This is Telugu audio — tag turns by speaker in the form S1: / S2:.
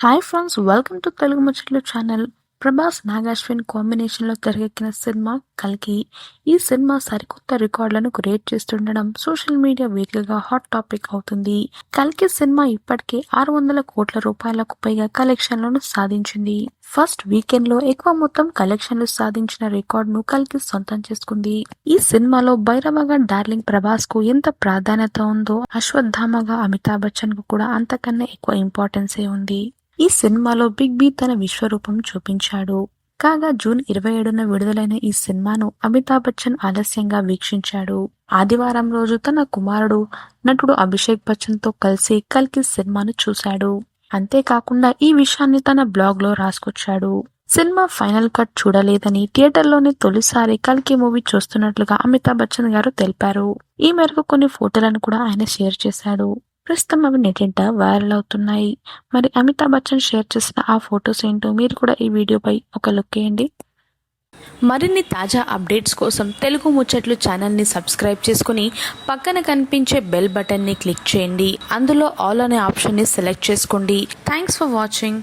S1: Hi friends welcome to Telugu ముచ్చట్లు ఛానల్ ప్రభాస్ నాగాశ్విన్ కాంబినేషన్లో తెరకెక్కిన సినిమా కల్కి ఈ సినిమా సరికొత్త రికార్డులను క్రియేట్ చేస్తుండడం సోషల్ మీడియా వేదికగా హాట్ టాపిక్ అవుతుంది కల్కి సినిమా ఇప్పటికే ఆరు వందల కోట్ల రూపాయలకు పైగా కలెక్షన్లను సాధించింది ఫస్ట్ వీకెండ్లో ఎక్కువ మొత్తం కలెక్షన్లు సాధించిన రికార్డును కల్కి సొంతం చేసుకుంది ఈ సినిమాలో భైరవగా డార్లింగ్ ప్రభాస్కు ఎంత ప్రాధాన్యత ఉందో అశ్వత్థామగా అమితాబ్ బచ్చన్కు కూడా అంతకన్నా ఎక్కువ ఇంపార్టెన్సే ఉంది ఈ సినిమాలో బిగ్ బి తన విశ్వరూపం చూపించాడు. కాగా జూన్ ఇరవై ఏడున విడుదలైన ఈ సినిమాను అమితాబ్ బచ్చన్ ఆలస్యంగా వీక్షించాడు. ఆదివారం రోజు తన కుమారుడు నటుడు అభిషేక్ బచ్చన్తో కలిసి కల్కి సినిమాను చూశాడు. అంతేకాకుండా ఈ విషయాన్ని తన బ్లాగ్లో రాసుకొచ్చాడు. సినిమా ఫైనల్ కట్ చూడలేదని థియేటర్లోని తొలిసారి కల్కి మూవీ చూస్తున్నట్లుగా అమితాబ్ బచ్చన్ గారు తెలిపారు. ఈ మేరకు కొన్ని ఫోటోలను కూడా ఆయన షేర్ చేశాడు. ప్రస్తుతం అవి నెటింట వైరల్ అవుతున్నాయి. మరి అమితాబ్ బచ్చన్ షేర్ చేసిన ఆ ఫొటోస్ ఏంటో మీరు కూడా ఈ వీడియోపై ఒక లుక్ వేయండి. మరిన్ని తాజా అప్డేట్స్ కోసం తెలుగు ముచ్చట్లు ఛానల్ని సబ్స్క్రైబ్ చేసుకుని పక్కన కనిపించే బెల్ బటన్ని క్లిక్ చేయండి. అందులో ఆల్ అనే ఆప్షన్ని సెలెక్ట్ చేసుకోండి. Thanks for watching.